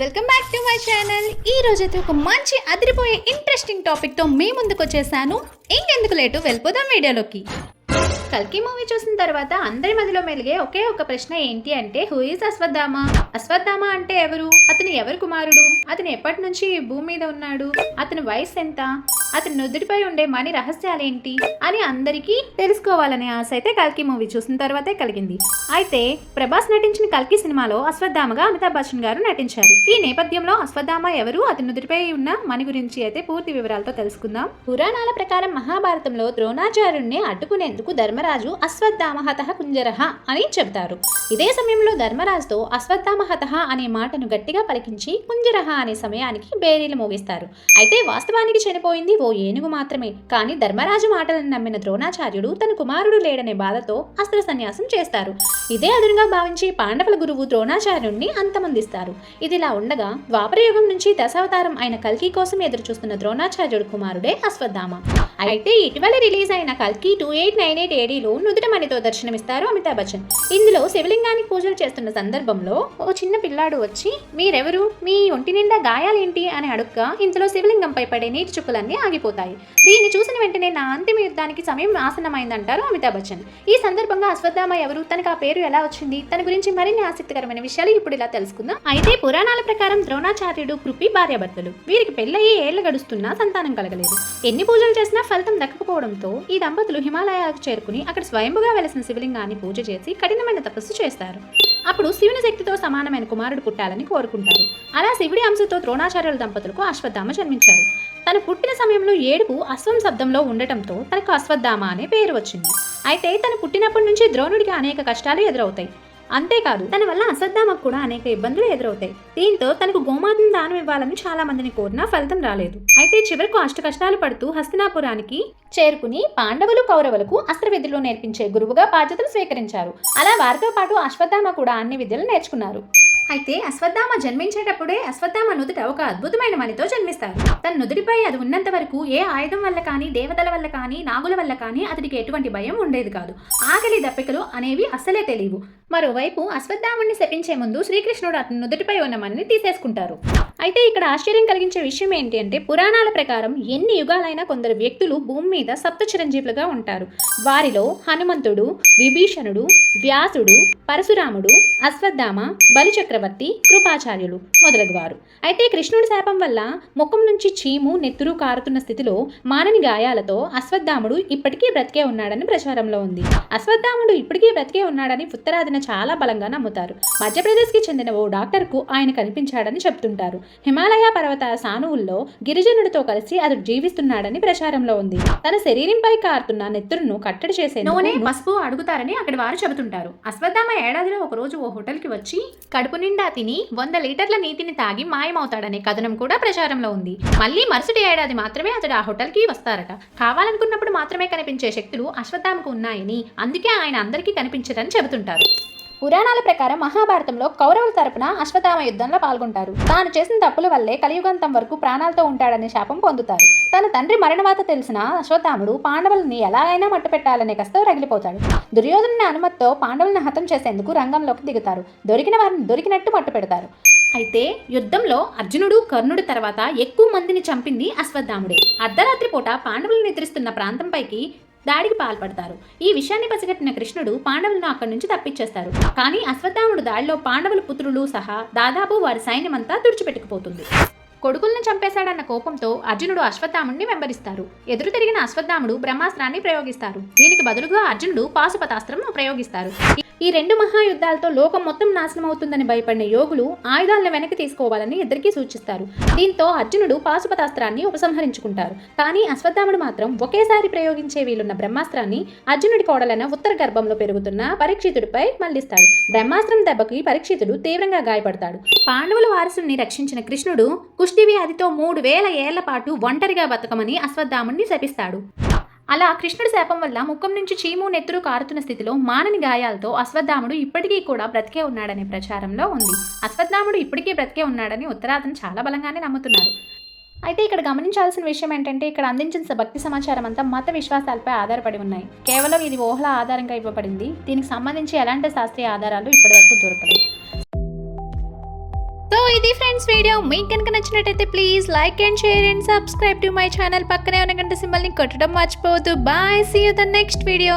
Welcome back to my channel. ఈ రోజు అయితే ఒక మంచి అదిరిపోయే ఇంట్రెస్టింగ్ టాపిక్తో మీ ముందుకు వచ్చేసాను. ఇంకెందుకు లేటు వెళ్ళిపోదాం వీడియోలోకి. కల్కి మూవీ చూసిన తర్వాత అందరి మధ్యలో మెలిగే ఒకే ఒక ప్రశ్న ఏంటి అంటే హూ ఈజ్ అశ్వత్థామ? అశ్వత్థామ అంటే ఎవరు? అతను ఎవరు కుమారుడు? అతను ఎప్పటి నుంచి భూమి మీద ఉన్నాడు? అతని వయసు ఎంత? అతని నుదుటిపై ఉండే మణి రహస్యాలేంటి అని అందరికీ తెలుసుకోవాలనే ఆశ అయితే కల్కి మూవీ చూసిన తర్వాతే కలిగింది. అయితే ప్రభాస్ నటించిన కల్కి సినిమాలో అశ్వత్థామగా అమితాబ్ బచ్చన్ గారు నటించారు. ఈ నేపథ్యంలో అశ్వత్థామ ఎవరు అతని నుదుటిపై ఉన్న మణి గురించి అయితే పూర్తి వివరాలతో తెలుసుకుందాం. పురాణాల ప్రకారం మహాభారతంలో ద్రోణాచార్యుణ్ణి అడ్డుకునేందుకు ధర్మరాజు అశ్వత్థామ హతః కుంజరహ అని చెబుతారు. ఇదే సమయంలో ధర్మరాజుతో అశ్వత్థామహతహ అనే మాటను గట్టిగా పలికించి కుంజరహ అనే సమయానికి బేరీలు మోగిస్తారు. అయితే వాస్తవానికి చనిపోయింది ఓ ఏనుగు మాత్రమే. కానీ ధర్మరాజు మాటలను నమ్మిన ద్రోణాచార్యుడు తన కుమారుడు లేడనే బాధతో అస్త్ర సన్యాసం చేస్తారు. ఇదే అదునుగా భావించి పాండవుల గురువు ద్రోణాచార్యుణ్ణి అంతమందిస్తారు. ఇదిలా ఉండగా ద్వాపరయుగం నుంచి దశావతారం అయిన కల్కి కోసం ఎదురుచూస్తున్న ద్రోణాచార్యుడు కుమారుడే అశ్వత్థామ. అయితే ఇటీవల రిలీజ్ అయిన కల్కి టూ ఎయిట్ నైన్ ఎయిట్ ఏడీలో నుదుటమణితో దర్శనమిస్తారు అమితాబ్ బచ్చన్. ఇందులో శివలింగానికి పూజలు చేస్తున్న సందర్భంలో ఓ చిన్న పిల్లాడు వచ్చి మీరెవరు? మీ ఒంటి నిండా గాయాలేంటి? అని అడుగ్గా ఇంతలో శివలింగంపై పడే నీటి చుక్కలన్నీ ఆగిపోతాయి. దీన్ని చూసిన వెంటనే నా అంతిమ యుద్ధానికి సమయం ఆసన్నమైందంటారు అమితాబ్ బచ్చన్. ఈ సందర్భంగా అశ్వత్థామ ఎవరు? తనకు ఆ పేరు ఎలా వచ్చింది? తన గురించి మరిన్ని ఆసక్తికరమైన విషయాలు ఇప్పుడు ఇలా తెలుసుకుందాం. అయితే పురాణాల ప్రకారం ద్రోణాచార్యుడు కృపి భార్యాభర్తలు. వీరికి పెళ్ళయి ఏళ్ళ గడుస్తున్నా సంతానం కలగలేదు. ఎన్ని పూజలు చేసినా ఫలితం దక్కకపోవడంతో ఈ దంపతులు హిమాలయాలకు చేరుకుని అక్కడ స్వయంభుగా వెలసిన శివలింగాన్ని పూజ చేసి కఠినమైన తపస్సు చేస్తారు. అప్పుడు శివుని శక్తితో సమానమైన కుమారుడు పుట్టాలని కోరుకుంటారు. అలా శివుడి అంశతో ద్రోణాచార్యుల దంపతులకు అశ్వత్థామ జన్మించారు. తను పుట్టిన సమయంలో ఏడుపు అశ్వం శబ్దంలో ఉండటంతో తనకు అశ్వత్థామ అనే పేరు వచ్చింది. అయితే తను పుట్టినప్పటి నుంచి ద్రోణుడికి అనేక కష్టాలు ఎదురవుతాయి. అంతేకాదు తన వల్ల అశ్వత్థామకు కూడా అనేక ఇబ్బందులు ఎదురవుతాయి. దీంతో తనకు గోమాతను దానం ఇవ్వాలని చాలా మందిని కోరినా ఫలితం రాలేదు. అయితే చివరకు అష్ట కష్టాలు పడుతూ హస్తినాపురానికి చేరుకుని పాండవులు కౌరవులకు అస్త్ర విద్యలు నేర్పించే గురువుగా బాధ్యతలు స్వీకరించారు. అలా వారితో పాటు అశ్వత్థామ కూడా అన్ని విద్యలు నేర్చుకున్నారు. అయితే అశ్వత్థామ జన్మించేటప్పుడే అశ్వత్థామ నుదుట ఒక అద్భుతమైన మణితో జన్మిస్తారు. తన నుదుటిపై అది ఉన్నంత వరకు ఏ ఆయుధం వల్ల కానీ దేవతల వల్ల కానీ నాగుల వల్ల కానీ అతడికి ఎటువంటి భయం ఉండేది కాదు. ఆకలి దప్పికలు అనేవి అస్సలే తెలియవు. మరోవైపు అశ్వత్థాముడిని శపించే ముందు శ్రీకృష్ణుడు అతని నుదుటిపై ఉన్న మనని తీసేసుకుంటారు. అయితే ఇక్కడ ఆశ్చర్యం కలిగించే విషయం ఏంటి అంటే పురాణాల ప్రకారం ఎన్ని యుగాలైనా కొందరు వ్యక్తులు భూమి మీద సప్త చిరంజీవులుగా ఉంటారు. వారిలో హనుమంతుడు విభీషణుడు వ్యాసుడు పరశురాముడు అశ్వత్థామ బలిచక్రవర్తి కృపాచార్యులు మొదలగువారు. అయితే కృష్ణుడి శాపం వల్ల ముఖం నుంచి చీము నెత్తురు కారుతున్న స్థితిలో మానని గాయాలతో అశ్వత్థాముడు ఇప్పటికీ బ్రతికే ఉన్నాడని ప్రచారంలో ఉంది. అశ్వత్థాముడు ఇప్పటికీ బ్రతికే ఉన్నాడని ఉత్తరాదిన చాలా బలంగా నమ్ముతారు. మధ్యప్రదేశ్కి చెందిన ఓ డాక్టర్కు ఆయన కనిపించాడని చెప్తుంటారు. హిమాలయ పర్వత సానువుల్లో గిరిజనుడితో కలిసి అతడు జీవిస్తున్నాడని ప్రచారంలో ఉంది. తన శరీరంపై కారుతున్న నెత్తురును కట్టడి చేసే నూనె పసుపు అడుగుతారని అక్కడి వారు చెబుతుంటారు. అశ్వత్థామ ఏడాదిలో ఒక రోజు ఓ హోటల్కి వచ్చి కడుపు నిండా తిని వంద లీటర్ల నీటిని తాగి మాయమవుతాడనే కథనం కూడా ప్రచారంలో ఉంది. మళ్ళీ మరుసటి ఏడాది మాత్రమే అతడు ఆ హోటల్కి వస్తారట. కావాలనుకున్నప్పుడు మాత్రమే కనిపించే శక్తులు అశ్వత్థామకు ఉన్నాయని అందుకే ఆయన అందరికీ కనిపించదని చెబుతుంటారు. పురాణాల ప్రకారం మహాభారతంలో కౌరవుల తరపున అశ్వథామ యుద్ధంలో పాల్గొంటారు. తాను చేసిన తప్పుల వల్లే కలియుగంతం వరకు ప్రాణాలతో ఉంటాడనే శాపం పొందుతారు. తన తండ్రి మరణవాత తెలిసిన అశ్వత్థాముడు పాండవుల్ని ఎలాగైనా మట్టుపెట్టాలనే కష్టం రగిలిపోతాడు. దుర్యోధను అనుమతితో పాండవులను హతం చేసేందుకు రంగంలోకి దిగుతారు. దొరికిన వారిని దొరికినట్టు మట్టు పెడతారు. అయితే యుద్ధంలో అర్జునుడు కర్ణుడి తర్వాత ఎక్కువ మందిని చంపింది అశ్వత్థాముడే. అర్ధరాత్రి పూట పాండవులు నిద్రిస్తున్న ప్రాంతంపైకి దాడికి పాల్పడతారు. ఈ విషయాన్ని పసిగట్టిన కృష్ణుడు పాండవులను అక్కడి నుంచి తప్పించేస్తారు. కానీ అశ్వత్థాముడు దాడిలో పాండవుల పుత్రులు సహా దాదాపు వారి సైన్యమంతా తుడిచిపెట్టుకుపోతుంది. కొడుకులను చంపేశాడన్న కోపంతో అర్జునుడు అశ్వత్థాముడిని వెంబడిస్తారు. ఎదురు తిరిగిన అశ్వత్థాముడు బ్రహ్మాస్త్రాన్ని ప్రయోగిస్తారు. దీనికి బదులుగా అర్జునుడు పాశుపతాస్త్రం ప్రయోగిస్తారు. ఈ రెండు మహాయుద్ధాలతో లోకం మొత్తం నాశనం అవుతుందని భయపడిన యోగులు ఆయుధాలను వెనక్కి తీసుకోవాలని ఇద్దరికీ సూచిస్తారు. దీంతో అర్జునుడు పాశుపతాస్త్రాన్ని ఉపసంహరించుకుంటారు. కానీ అశ్వత్థాముడు మాత్రం ఒకేసారి ప్రయోగించే వీలున్న బ్రహ్మాస్త్రాన్ని అర్జునుడి కోడలైన ఉత్తర గర్భంలో పెరుగుతున్న పరీక్షితుడిపై మళ్ళిస్తాడు. బ్రహ్మాస్త్రం దెబ్బకి పరీక్షితుడు తీవ్రంగా గాయపడతాడు. పాండవుల వారసుని రక్షించిన కృష్ణుడు వ్యాధితో మూడు వేల ఏళ్ళ పాటు ఒంటరిగా బతకమని అశ్వత్థాముడిని శపిస్తాడు. అలా కృష్ణుడి శాపం వల్ల ముఖం నుంచి చీము నెత్తురు కారుతున్న స్థితిలో మానని గాయాలతో అశ్వత్థాముడు ఇప్పటికీ కూడా బ్రతికే ఉన్నాడనే ప్రచారంలో ఉంది. అశ్వత్థాముడు ఇప్పటికీ బ్రతికే ఉన్నాడని ఉత్తరాదం చాలా బలంగానే నమ్ముతున్నారు. అయితే ఇక్కడ గమనించాల్సిన విషయం ఏంటంటే ఇక్కడ అందించిన భక్తి సమాచారం అంతా మత విశ్వాసాలపై ఆధారపడి ఉన్నాయి. కేవలం ఇది ఓహల ఆధారంగా ఇవ్వబడింది. దీనికి సంబంధించి ఎలాంటి శాస్త్రీయ ఆధారాలు ఇప్పటివరకు దొరకలేదు. ఇది ఫ్రెండ్స్ వీడియో. మీకు కనుక నచ్చినట్టయితే please like and share and subscribe to my channel పక్కనే ఉన్న గంట సింబల్ని కొట్టడం మర్చిపోవద్దు. Bye see you the next video